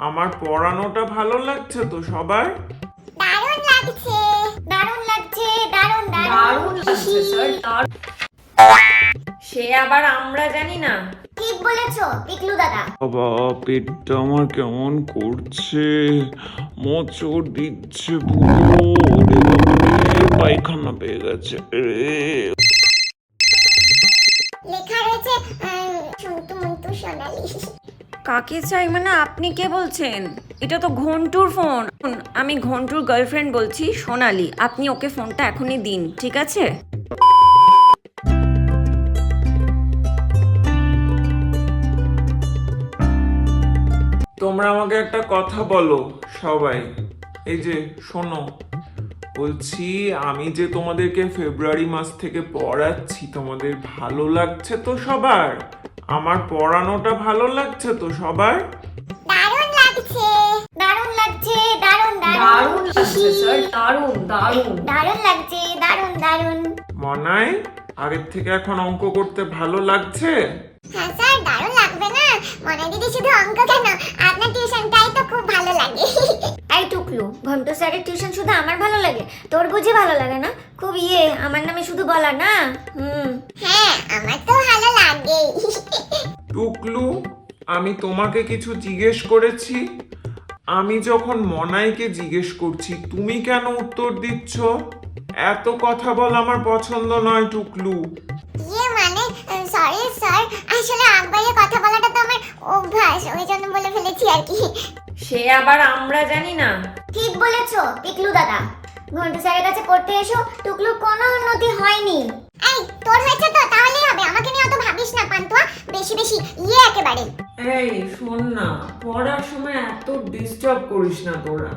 আমার পড়ানোটা ভালো লাগছে তো সবার? দারুণ লাগছে দারুণ লাগছে দারুণ দারুণ। লাগছে স্যার দারুণ। সে আবার আমরা জানি না। ঠিক বলেছ পিকলু দাদা। বাবা পেটটা আমার কেমন করছে? মোচড় দিচ্ছে পুরো। পায়খানা পেয়ে গেছে। রে। কাকে চাই? মানে আপনি কে বলছেন? এটা তো ঘন্টুর ফোন। আমি ঘন্টুর গার্লফ্রেন্ড বলছি, সোনালি। আপনি ওকে ফোনটা এখনই দিন, ঠিক আছে? তোমরা আমাকে একটা কথা বলো, সবাই। এই যে, শোনো। বলছি, আমি যে তোমাদেরকে ফেব্রুয়ারি মাস থেকে পড়াচ্ছি, তোমাদের ভালো লাগছে তো সবার? আমার পড়ানোটা ভালো লাগছে তো সবার? দারুণ লাগছে দারুণ লাগছে দারুণ দারুণ। লাগছে স্যার দারুণ দারুণ। দারুণ লাগছে দারুণ দারুণ। মনায় আগের থেকে এখন অঙ্ক করতে ভালো লাগছে? হ্যাঁ স্যার দারুণ লাগবে না। মনে দিদি শুধু অঙ্ক কেন? আপনার টিউশনটাই তো খুব ভালো লাগে। টুকলু ঘন্টু স্যারের টিউশন শুধু আমার ভালো লাগে তোর বুঝি ভালো লাগে না? খুব ইয়ে আমার নামে শুধু বলা না? হুম। হ্যাঁ আমার তো ভালো লাগেই টুকলু আমি তোমাকে কিছু জিজ্ঞেস করেছি। আমি যখন মনাইকে জিজ্ঞেস করছি তুমি কেন উত্তর দিচ্ছ? এত কথা বল আমার পছন্দ নয় টুকলু ইয়ে মানে সরি স্যার আসলে আগবাইয়ে কথা বলাটা তো আমার অভ্যাস ওই জন্য বলে ফেলেছি আর কি। সে আবার আমরা জানি না। ঠিক বলেছ টিকলু দাদা। ঘন্টু স্যারের কাছে পড়তে এসো টুকলু কোনো উন্নতি হয়নি। এই তোর হয়েছে তো তাহলেই হবে আমাকে নিয়ে অত ভাবিস না পান্তুয়া বেশি বেশি ইয়ে একেবারে। এই শোন না পড়ার সময় এত ডিস্টার্ব করিস না তোরা।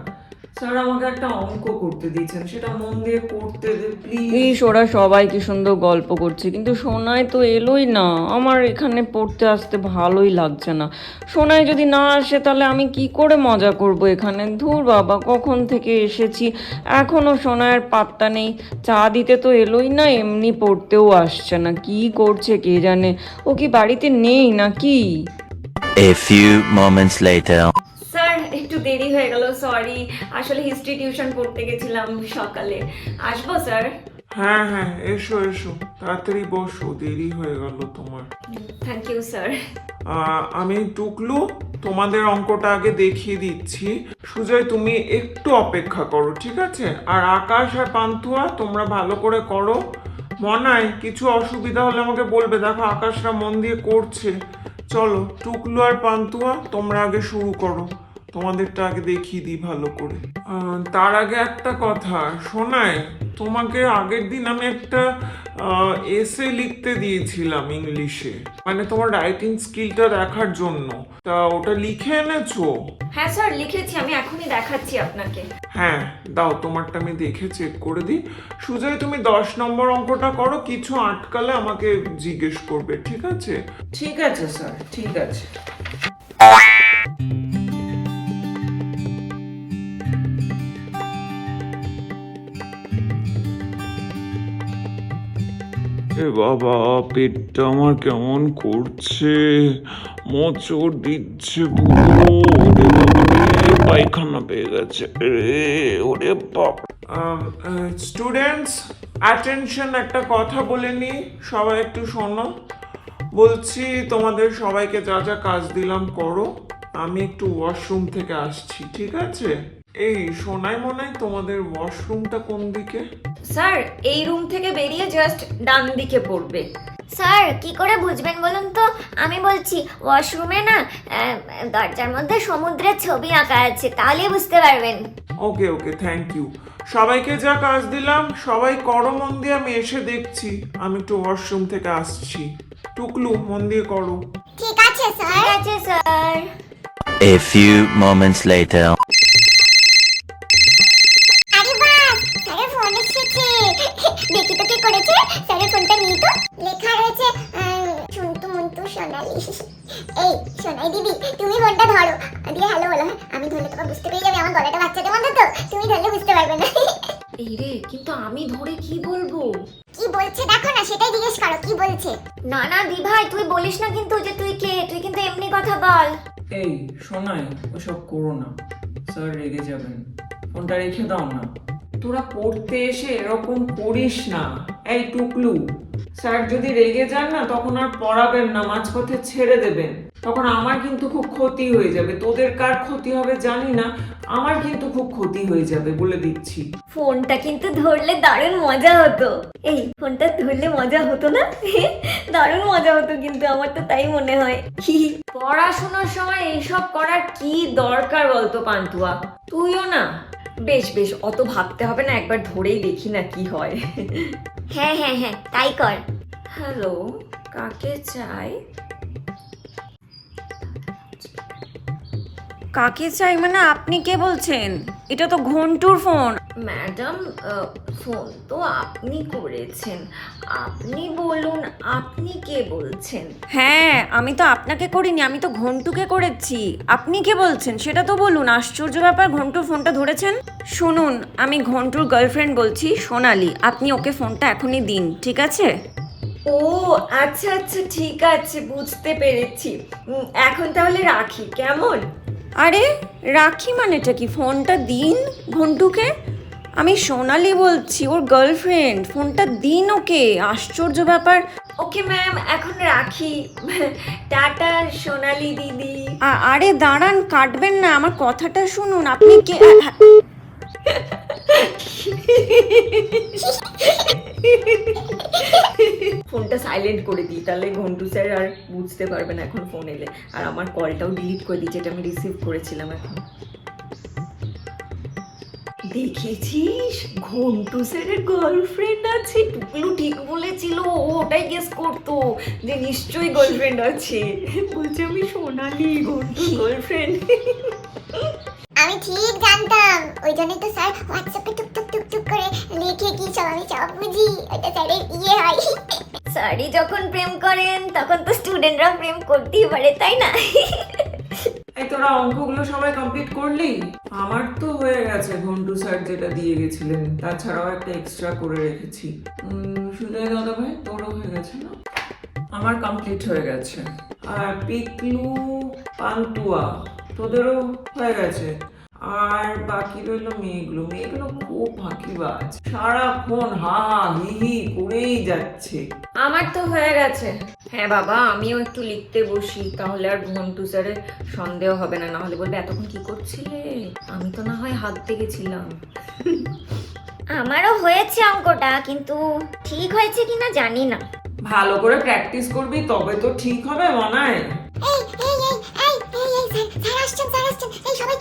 স্যার আমাকে একটা অঙ্ক করতে দিয়েছেন সেটা মন দিয়ে করতে দে প্লিজ ওরা সবাই কি সুন্দর গল্প করছে কিন্তু সোনাই তো এলোই না। আমার এখানে পড়তে আসতে ভালোই লাগছে না। সোনাই যদি না আসে তাহলে আমি কি করে মজা করব এখানে? ধুর বাবা কখন থেকে এসেছি? এখনও সোনাইয়ের পাত্তা নেই। চা দিতে তো এলোই না এমনি পড়তেও আসছে না। কি করছে কে জানে? ও কি বাড়িতে নেই না কি A few moments later. একটু দেরি হয়ে গেল সরি আসলে হিস্ট্রি টিউশন পড়তে গেছিলাম সকালে। আসব স্যার হ্যাঁ হ্যাঁ এসো এসো। তাড়াতাড়ি বসো দেরি হয়ে গেল তোমার। থ্যাংক ইউ স্যার আমি টুকলু তোমাদের অঙ্কটা আগে দেখিয়ে দিচ্ছি। সুজয় তুমি একটু অপেক্ষা করো ঠিক আছে? আর আকাশ আর পান্তুয়া তোমরা ভালো করে করো। মনায় কিছু অসুবিধা হলে আমাকে বলবে। দেখো আকাশরা মন দিয়ে করছে। চলো টুকলু আর পান্তুয়া তোমরা আগে শুরু করো। তোমাদেরটা আগে দেখিয়ে দিই ভালো করে। আহ, তার আগে একটা কথা শোনায় তোমাকে আগের দিন আমি একটা এসে লিখতে দিয়েছিলাম ইংলিশে মানে তোমার রাইটিং স্কিলটা দেখার জন্য। তা ওটা লিখে এনেছো? হ্যাঁ স্যার লিখেছি আমি এখনই দেখাচ্ছি আপনাকে। হ্যাঁ দাও তোমারটা আমি দেখে চেক করে দিই। সুজয় তুমি দশ নম্বর অঙ্কটা করো কিছু আটকালে আমাকে জিজ্ঞেস করবে ঠিক আছে? ঠিক আছে স্যার ঠিক আছে। এ বাবা, পেটটা আমার কেমন করছে? মোচড় দিচ্ছে পুরো। ওরে পায়খানা পেয়ে গেছে। রে, ওরে বাপ। স্টুডেন্টস অ্যাটেনশন একটা কথা বলে নি সবাই একটু শোনো। বলছি, তোমাদের সবাইকে যা যা কাজ দিলাম করো। আমি একটু ওয়াশরুম থেকে আসছি, ঠিক আছে? এই শোনাই মনে হয় তোমাদের ওয়াশরুমটা কোন দিকে? স্যার এই রুম থেকে বেরিয়ে জাস্ট ডান দিকে পড়বে। স্যার কি করে বুঝবেন বলুন তো? আমি বলছি ওয়াশরুমে না দরজার মধ্যে সমুদ্রের ছবি আঁকা আছে তাহলেই বুঝতে পারবেন। ওকে ওকে থ্যাংক ইউ সবাইকে যা কাজ দিলাম সবাই করো মন দিয়ে আমি এসে দেখছি। আমি একটু ওয়াশরুম থেকে আসছি। টুকলু মন দিয়ে করো। ঠিক আছে স্যার। ঠিক আছে sir. A few moments later. স্যারের ফোনটা নিয়ে তো? লেখা রয়েছে সন্তু মন্তু সোনালি। এই সোনাই দিদি তুমি ফোনটা ধরো। দিয়ে হ্যালো বলো হ্যাঁ? আমি ধরলে তোমার বুঝতে পেরে যাবে আমার গলাটা বাচ্চাদের মতো তো তুমি ধরলে বুঝতে পারবে না। এই রে কিন্তু আমি ধরে কি বলব? কি বলছে দেখো না সেটাই জিজ্ঞেস করো কি বলছে? না না দি ভাই তুই বলিস না কিন্তু যে তুই কে তুই কিন্তু এমনি কথা বল। এই শোনাই ওসব করো না। স্যার রেগে যাবেন। ফোনটা রেখে দাও না। তোরা পড়তে এসে এরকম করিস না। এই টুকলু। স্যার যদি রেগে যান না তখন আর পড়াবেন না মাঝপথে ছেড়ে দেবেন। তখন আমার কিন্তু খুব ক্ষতি হয়ে যাবে। তোদের কার ক্ষতি হবে জানি না আমার কিন্তু খুব ক্ষতি হয়ে যাবে বলে দিচ্ছি। ফোনটা কিন্তু ধরলে দারুণ মজা হতো। এই ফোনটা ধরলে মজা হতো না? দারুণ মজা হতো কিন্তু আমার তো তাই মনে হয়। কি পড়াশোনার সময় এইসব করার কি দরকার বলতো পান্তুয়া? তুইও না। বেশ বেশ অত ভাবতে হবে না একবার ধরেই দেখি না কি হয়। হ্যাঁ হ্যাঁ হ্যাঁ তাই কর। হ্যালো কাকে চাই? কাকে চাই? মানে আপনি কে বলছেন? এটা তো ঘন্টুর ফোন। ম্যাডাম ফোন তো আপনি করেছেন। আপনি বলুন আপনি কে বলছেন? হ্যাঁ আমি তো আপনাকে করিনি আমি তো ঘন্টুকে করেছি। আপনি কে বলছেন? সেটা তো বলুন আশ্চর্য ব্যাপার ঘন্টুর ফোনটা ধরেছেন? শুনুন আমি ঘন্টুর গার্লফ্রেন্ড বলছি সোনালি আপনি ওকে ফোনটা এখনই দিন ঠিক আছে? ও আচ্ছা আচ্ছা ঠিক আছে বুঝতে পেরেছি। উম, এখন তাহলে রাখি কেমন? আরে রাখি মানেটা কি? ফোনটা দিন ঘন্টুকে? আমি সোনালি বলছি ওর গার্লফ্রেন্ড ফোনটা দিন ওকে আশ্চর্য ব্যাপার। ওকে ম্যাম এখন রাখি। টাটা সোনালি দিদি। আরে দাঁড়ান কাটবেন না আমার কথাটা শুনুন। আপনি কে ফোনটা সাইলেন্ট করে দিই তাহলে ঘন্টু স্যার আর বুঝতে পারবে না এখন ফোন এলে। আর আমার কলটাও ডিলিট করে দিই যেটা আমি রিসিভ করেছিলাম এখন। দেখেছিস? ঘন্টু স্যারের গার্লফ্রেন্ড আছে। টুকলু ঠিক বলেছিল ওটাই গেস করতো যে নিশ্চয়ই গার্লফ্রেন্ড আছে। বলছে আমি সোনালি ঘন্টু গার্লফ্রেন্ড আমি ঠিক জানতাম। ওই জন্যই তো স্যার হোয়াটসঅ্যাপে টুকটুক টুকটুক করে লিখে কি সব আমি সব বুঝি। ওইটা স্যারের ইয়ে হয়। স্যারই যখন প্রেম করেন তখন তো স্টুডেন্টরা প্রেম করতেই পারে তাই না? এই তোরা অঙ্কগুলো সবাই কমপ্লিট করলি? আমার তো হয়ে গেছে, ঘন্টু স্যার যেটা দিয়ে গেছিলেন, তাছাড়াও একটা এক্সট্রা করে রেখেছি। সুজয় দাদা ভাই, তোরও হয়ে গেছে না? আমার কমপ্লিট হয়ে গেছে। আর পিকলু পান্তুয়া, তোদেরও হয়ে গেছে। আর বাকি রইল মেয়েগুলো। মেয়েগুলো খুব ফাঁকিবাজ। সারাক্ষণ হা হা হি হি করেই যাচ্ছে। আমার তো হয়ে গেছে। হ্যাঁ বাবা আমিও একটু লিখতে বসি তাহলে আর ঘন্টু স্যারের সন্দেহ হবে না। নাহলে বলবে এতক্ষণ কি করছিলে? আমি তো না হয় হাত গেছিলাম আমারও হয়েছে অঙ্কটা কিন্তু ঠিক হয়েছে কিনা জানি না। ভালো করে প্র্যাকটিস করবি তবে তো ঠিক হবে মনায়। এই এই এই এই এই এই স্যার স্যার আসছেন স্যার আসছেন। এই সবাই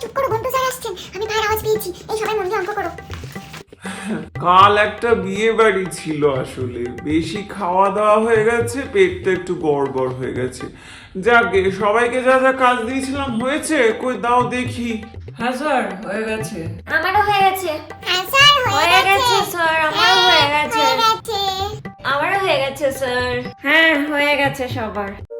কাল একটা বিয়ে বাড়ি ছিল আসলে। বেশি খাওয়া দাওয়া হয়ে গেছে পেটটা একটু গড়বড় হয়ে গেছে। যাকে সবাইকে যা যা কাজ দিয়েছিলাম হয়েছে? কই দাও দেখি। হ্যাঁ স্যার হয়ে গেছে। আমারও হয়ে গেছে। হ্যাঁ স্যার হয়ে হয়ে গেছে। গেছে স্যার আমারও হয়ে গেছে। আমারও হয়ে গেছে স্যার। হ্যাঁ হয়ে গেছে সবার।